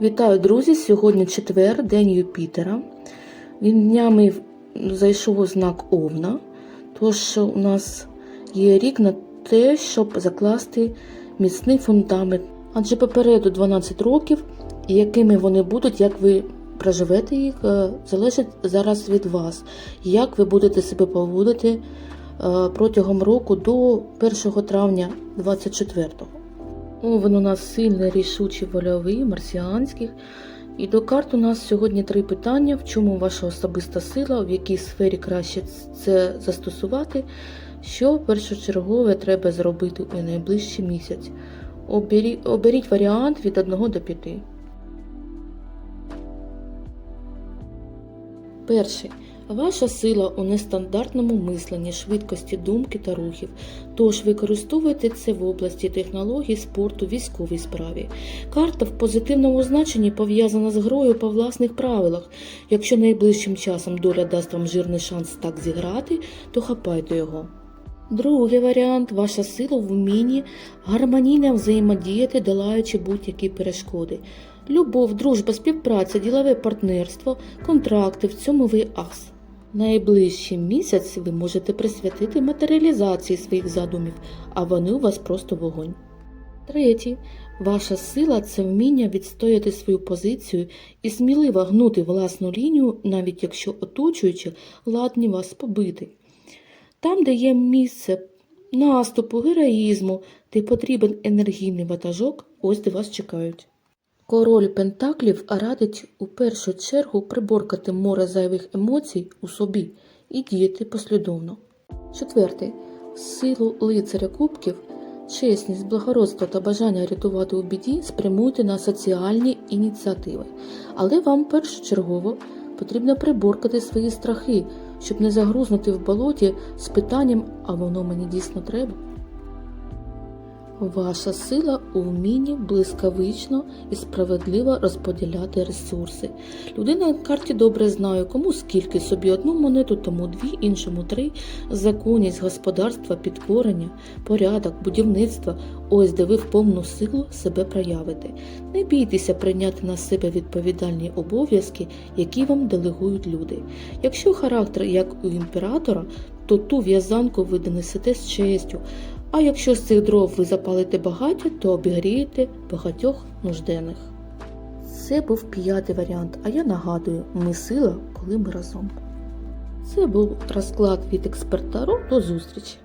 Вітаю, друзі! Сьогодні четвер, день Юпітера. Він днями зайшов у знак Овна. Тож у нас є рік на те, щоб закласти міцний фундамент. Адже попереду 12 років, якими вони будуть, як ви проживете їх, е, залежить зараз від вас. Як ви будете себе поводити е, протягом року до 1 травня 24-го. Овен у нас сильний, рішучий, вольовий, марсіанський. І до карт у нас сьогодні три питання: в чому ваша особиста сила, в якій сфері краще це застосувати, що першочергове треба зробити у найближчий місяць. Обері- Оберіть варіант від 1 до 5. Перший. Ваша сила у нестандартному мисленні, швидкості думки та рухів. Тож використовуйте це в області технологій, спорту, військовій справі. Карта в позитивному значенні пов'язана з грою по власних правилах. Якщо найближчим часом доля дасть вам жирний шанс так зіграти, то хапайте його. Другий варіант ваша сила в вмінні гармонійно взаємодіяти, долаючи будь-які перешкоди. Любов, дружба, співпраця, ділове партнерство, контракти в цьому ви ас. Найближчий місяць ви можете присвятити матеріалізації своїх задумів, а вони у вас просто вогонь. Третій. Ваша сила це вміння відстояти свою позицію і сміливо гнути власну лінію, навіть якщо оточуючи ладні вас побити. Там, де є місце наступу, героїзму, де потрібен енергійний ватажок, ось де вас чекають. Король Пентаклів радить у першу чергу приборкати море зайвих емоцій у собі і діяти послідовно. Четвертий. Силу лицаря кубків, чесність, благородство та бажання рятувати у біді спрямуйте на соціальні ініціативи. Але вам першочергово потрібно приборкати свої страхи, щоб не загрузнути в болоті з питанням, а воно мені дійсно треба. Ваша сила у вмінні блискавично і справедливо розподіляти ресурси. Людина на карті добре знає, кому скільки собі одну монету, тому дві, іншому три. Законність господарства, підкорення, порядок, будівництво ось де ви в повну силу себе проявите. Не бійтеся прийняти на себе відповідальні обов'язки, які вам делегують люди. Якщо характер як у імператора, то ту в'язанку ви донесете з честю. А якщо з цих дров ви запалите багаття, то обігрієте багатьох нужденних. Це був п'ятий варіант, а я нагадую, ми сила, коли ми разом. Це був розклад від експерта. До зустрічі!